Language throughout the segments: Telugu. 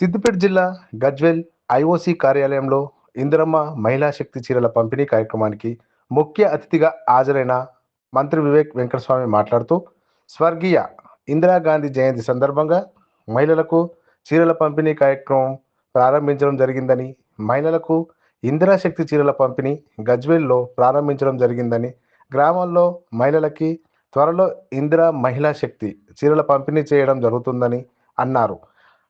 సిద్దిపేట జిల్లా గజ్వెల్ ఐఓసి కార్యాలయంలో ఇందిరమ్మ మహిళా శక్తి చీరల పంపిణీ కార్యక్రమానికి ముఖ్య అతిథిగా హాజరైన మంత్రి వివేక్ వెంకటస్వామి మాట్లాడుతూ స్వర్గీయ ఇందిరాగాంధీ జయంతి సందర్భంగా మహిళలకు చీరల పంపిణీ కార్యక్రమం ప్రారంభించడం జరిగిందని మహిళలకు ఇందిరా శక్తి చీరల పంపిణీ గజ్వెల్లో ప్రారంభించడం జరిగిందని గ్రామాల్లో మహిళలకి త్వరలో ఇందిరా మహిళా శక్తి చీరల పంపిణీ చేయడం జరుగుతుందని అన్నారు.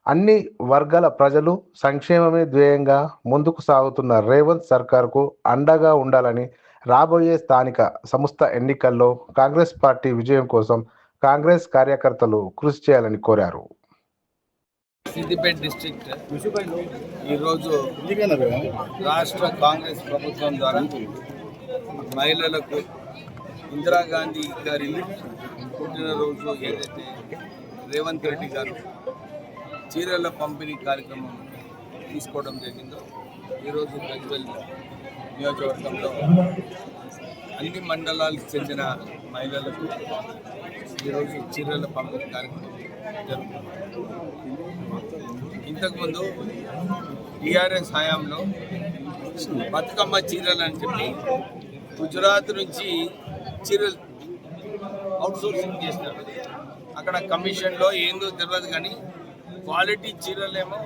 అన్ని వర్గాల ప్రజలు సంక్షేమమే ధ్యేయంగా ముందుకు సాగుతున్న రేవంత్ సర్కార్కు అండగా ఉండాలని రాబోయే స్థానిక సంస్థ ఎన్నికల్లో కాంగ్రెస్ పార్టీ విజయం కోసం కాంగ్రెస్ కార్యకర్తలు కృషి చేయాలని కోరారు. సిద్దిపేట డిస్ట్రిక్ట్ ఈరోజు రాష్ట్ర కాంగ్రెస్ ప్రభుత్వం ద్వారా మహిళలకు ఇందిరాగాంధీ గారి పుట్టినరోజు ఏదైతే రేవంత్ రెడ్డి గారు చీరల పంపిణీ కార్యక్రమం తీసుకోవడం జరిగిందో ఈరోజు గజ్వెల్ నియోజకవర్గంలో అన్ని మండలాలకు చెందిన మహిళలకు ఈరోజు చీరల పంపిణీ కార్యక్రమం జరుగుతుంది. ఇంతకుముందు టీఆర్ఎస్ హయాంలో బతుకమ్మ చీరలు అని చెప్పి గుజరాత్ నుంచి చీరలు అవుట్సోర్సింగ్ చేసినారు. అక్కడ కమిషన్లో ఏందో తెలియదు కానీ క్వాలిటీ చీరలేమో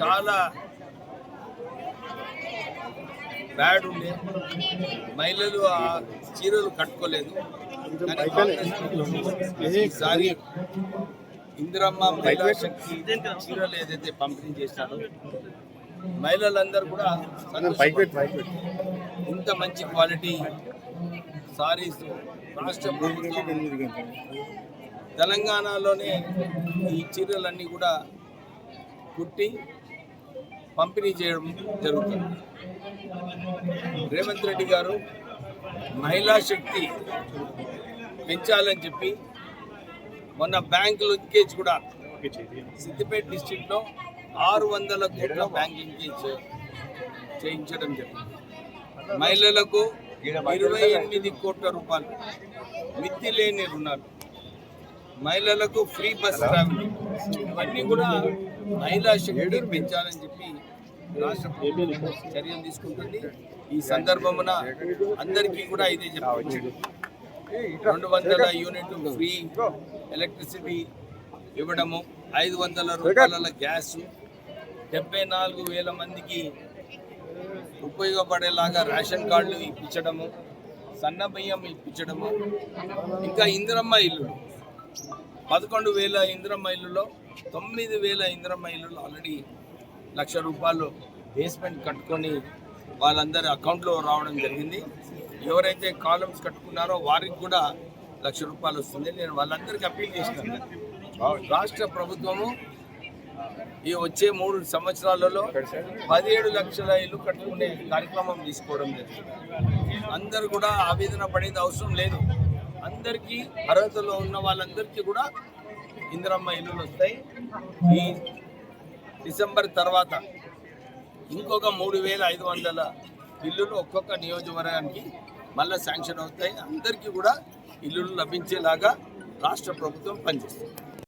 చాలా బ్యాడ్ ఉండే. మహిళలు ఆ చీరలు కట్టుకోలేదు. ఈసారి ఇందిరమ్మ మహిళా శక్తి చీరలు ఏదైతే పంపిణీ చేశారో మహిళలందరూ కూడా. ఇంత మంచి క్వాలిటీ సారీస్ రాష్ట్ర ప్రభుత్వం తెలంగాణలోనే ఈ చీరలన్నీ కూడా కుట్టి పంపిణీ చేయడం జరుగుతుంది. రేవంత్ రెడ్డి గారు మహిళా శక్తి పెంచాలని చెప్పి మొన్న బ్యాంక్ లింకేజ్ కూడా సిద్దిపేట డిస్టిక్లో ఆరు వందల కోట్ల బ్యాంక్ లింకేజ్ చేయించడం జరిగింది. మహిళలకు ఇరవై ఎనిమిది కోట్ల రూపాయలు మిత్తి లేని రుణాలు. మహిళలకు ఫ్రీ బస్ ఇవన్నీ కూడా మహిళా శక్తి పెంచాలని చెప్పి రాష్ట్ర ప్రభుత్వం చర్యలు తీసుకుంటుంది. ఈ సందర్భమున అందరికీ కూడా ఇదే చెప్పవచ్చు. రెండు వందల యూనిట్లు ఫ్రీ ఎలక్ట్రిసిటీ ఇవ్వడము ఐదు వందల రూపాయల గ్యాస్ డెబ్బై నాలుగు వేల మందికి ఉపయోగపడేలాగా రేషన్ కార్డులు ఇప్పించడము సన్న బియ్యం ఇప్పించడము ఇంకా ఇందిరమ్మ ఇల్లు పదకొండు వేల ఇంద్ర మైలులో తొమ్మిది వేల ఇంద్ర ఇల్లులో ఆల్రెడీ లక్ష రూపాయలు బేస్మెంట్ కట్టుకొని వాళ్ళందరి అకౌంట్లో రావడం జరిగింది. ఎవరైతే కాలమ్స్ కట్టుకున్నారో వారికి కూడా లక్ష రూపాయలు వస్తుంది. నేను వాళ్ళందరికీ అప్పీల్ చేస్తాను. రాష్ట్ర ప్రభుత్వము ఈ వచ్చే మూడు సంవత్సరాలలో పదిహేడు లక్షల ఇల్లు కట్టుకునే కార్యక్రమం తీసుకోవడం జరిగింది. అందరు కూడా ఆవేదన పడేది అవసరం లేదు. అందరికీ అర్హతలో ఉన్న వాళ్ళందరికీ కూడా ఇందిరమ్మ ఇల్లులు వస్తాయి. ఈ డిసెంబర్ తర్వాత ఇంకొక మూడు వేల ఐదు వందల ఇల్లులు ఒక్కొక్క నియోజకవర్గానికి మళ్ళీ శాంక్షన్ అవుతాయి. అందరికీ కూడా ఇల్లులు లభించేలాగా రాష్ట్ర ప్రభుత్వం పనిచేస్తుంది.